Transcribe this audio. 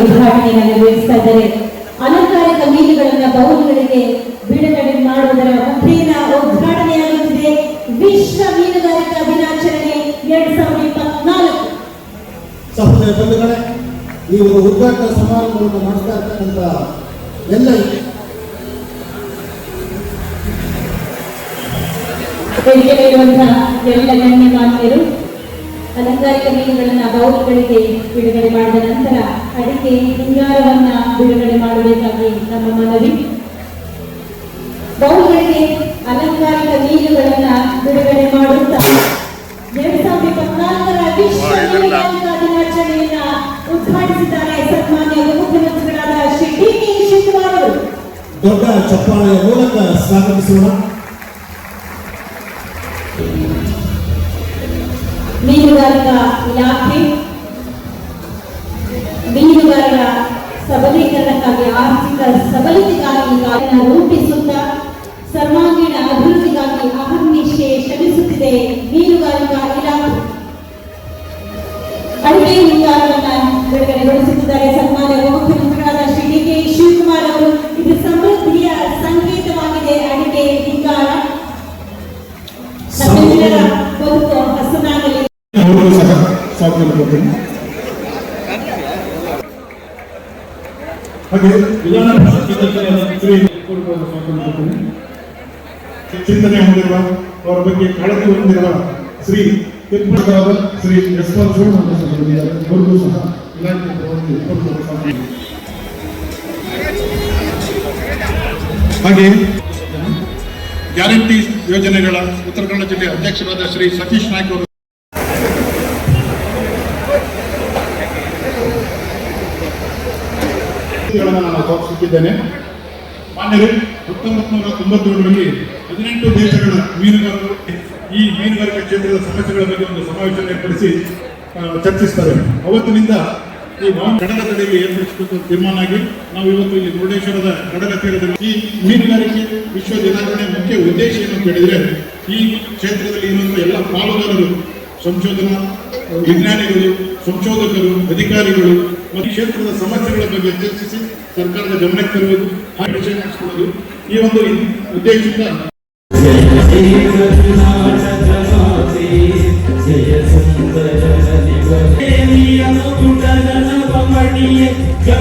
ಉದ್ಘಾಟನೆ ನೆರವೇರಿಸ್ತಾ ಇದ್ದಾರೆ. ಅಲಂಕಾರಿಕ ಮೀನುಗಳನ್ನ ಬೌಲ್ಗಳಿಗೆ ಬಿಡುಗಡೆ ಮಾಡುವುದರ ಮುಖೇನ ಉದ್ಘಾಟನೆಯಾಗುತ್ತಿದೆ. ವಿಶ್ವ ಮೀನುಗಾರಿಕಾ ದಿನಾಚರಣೆ ಎರಡ್ ಸಾವಿರದ ಇಪ್ಪತ್ನಾಲ್ಕು. ಸಹೋದರ ಬಂಧುಗಳೇ ಈ ಒಂದು ಉದ್ಘಾಟನಾ ಸಮಾರಂಭವನ್ನು ನಡೆಸ್ತಾ ಇರ್ತಕ್ಕಂಥ ಎಲ್ಲ ವೇದಿಕೆಯಲ್ಲಿರುವಂತಹ ಎಲ್ಲ ಗಣ್ಯಮಾನ್ಯರು ಅಲಂಕಾರಿಕ ಮೀನುಗಳನ್ನ ಬೌಲ್ಗಳಿಗೆ ಬಿಡುಗಡೆ ಮಾಡಿದ ನಂತರ ಅದಕ್ಕೆ ಹಿಂಗಾರವನ್ನ ಬಿಡುಗಡೆ ಮಾಡಬೇಕಾಗಿ ನಮ್ಮ ಮನವಿ. ಬೌಲ್ಗಳಿಗೆ ಅಲಂಕಾರಿಕ ಮೀನುಗಳನ್ನ ಬಿಡುಗಡೆ ಮಾಡುತ್ತಾ ಎರಡ್ ಸಾವಿರದ ಇಪ್ಪತ್ನಾಲ್ಕರ ವಿಶ್ವ ದಿನಾಚರಣೆಯನ್ನ ಉದ್ಘಾಟಿಸಿದ್ದಾರೆ ಸನ್ಮಾನ್ಯ ಮುಖ್ಯಮಂತ್ರಿಗಳಾದ ಶ್ರೀ ಡಿ ಕೆ ಶಿವಕುಮಾರ್ ಅವರು. ದೊಡ್ಡ ಚಪ್ಪಾಳೆಯ ಮೂಲಕ ಸ್ವಾಗತಿಸೋಣ. ಮೀನುಗಾರಿಕಾ ಇಲಾಖೆ ಮೀನುಗಾರರ ಸಬಲೀಕರಣಕ್ಕಾಗಿ ಆರ್ಥಿಕ ಸಬಲತೆಗಾಗಿ ಕಾರ್ಯ ರೂಪಿಸುತ್ತಾ ಸರ್ವಾಂಗೀಣ ಅಭಿವೃದ್ಧಿಗಾಗಿ ಅಹರ್ನಿಶೆ ಶ್ರಮಿಸುತ್ತಿದೆ ಮೀನುಗಾರಿಕಾ ಇಲಾಖೆ. ಅಡಿಕೆ ಹಿಂಗಾರವನ್ನ ಬಿಡುಗಡೆಗೊಳಿಸುತ್ತಿದ್ದಾರೆ. ಸನ್ಮಾನ್ಯ ಉಪಮುಖ್ಯಮಂತ್ರಿಗಳಾದ ಶ್ರೀ ಡಿ ಕೆ ಶಿವಕುಮಾರ್ ಅವರು. ಇದು ಸಮೃದ್ಧಿಯ ಸಂಕೇತವಾಗಿದೆ. ಅಡಿಕೆ ಹಿಂಗಾರ. ಚಿಂತನೆ ಹೊಂದಿರುವ ಅವರ ಬಗ್ಗೆ ಕಾಳಜಿ ಹೊಂದಿರುವ ಶ್ರೀ ತಿರುಪತಿಯವರ ಶ್ರೀ ಯಶವಂತ ಸಹ. ಹಾಗೆ ಗ್ಯಾರಂಟಿ ಯೋಜನೆಗಳ ಉತ್ತರ ಕನ್ನಡ ಜಿಲ್ಲೆ ಅಧ್ಯಕ್ಷರಾದ ಶ್ರೀ ಸತೀಶ್ ನಾಯ್ಕ ಗಳನ್ನು ನಾನು ತೋರಿಸುತ್ತಿದ್ದೇನೆ ಮಾನ್ಯರೇ ಹತ್ತೊಂಬತ್ತು ನೂರ ತೊಂಬತ್ತೇಳರಲ್ಲಿ ಹದಿನೆಂಟು ದೇಶಗಳ ಮೀನುಗಾರರು ಈ ಮೀನುಗಾರಿಕೆ ಕ್ಷೇತ್ರದ ಸಮಸ್ಯೆಗಳ ಬಗ್ಗೆ ಒಂದು ಸಮಾವೇಶ ಏರ್ಪಡಿಸಿ ಚರ್ಚಿಸ್ತಾರೆ. ಅವತ್ತಿನಿಂದ ಈ ಕಡಲ ತಡೆಯಲ್ಲಿ ಏರ್ಪಡಿಸಬೇಕು ತೀರ್ಮಾನ ಆಗಿ ನಾವು ಇವತ್ತು ಇಲ್ಲಿ ಮುರುಡೇಶ್ವರದ ಕಡಲ ತೀರದಲ್ಲಿ ಈ ಮೀನುಗಾರಿಕೆ ವಿಶ್ವ ದಿನಾಚರಣೆ ಮುಖ್ಯ ಉದ್ದೇಶ ಏನು ಕೇಳಿದ್ರೆ, ಈ ಕ್ಷೇತ್ರದಲ್ಲಿ ಇರುವಂತಹ ಎಲ್ಲ ಪಾಲುದಾರರು ಸಂಶೋಧನಾ, ವಿಜ್ಞಾನಿಗಳು, ಸಂಶೋಧಕರು, ಅಧಿಕಾರಿಗಳು ಮತ್ತು ಕ್ಷೇತ್ರದ ಸಮಸ್ಯೆಗಳ ಬಗ್ಗೆ ಚರ್ಚಿಸಿ ಸರ್ಕಾರದ ಗಮನಕ್ಕೆ ತರುವುದು ಮಾಡಿಸಿಕೊಳ್ಳುವುದು ಈ ಒಂದು ಉದ್ದೇಶದಿಂದ ಗಂಧದ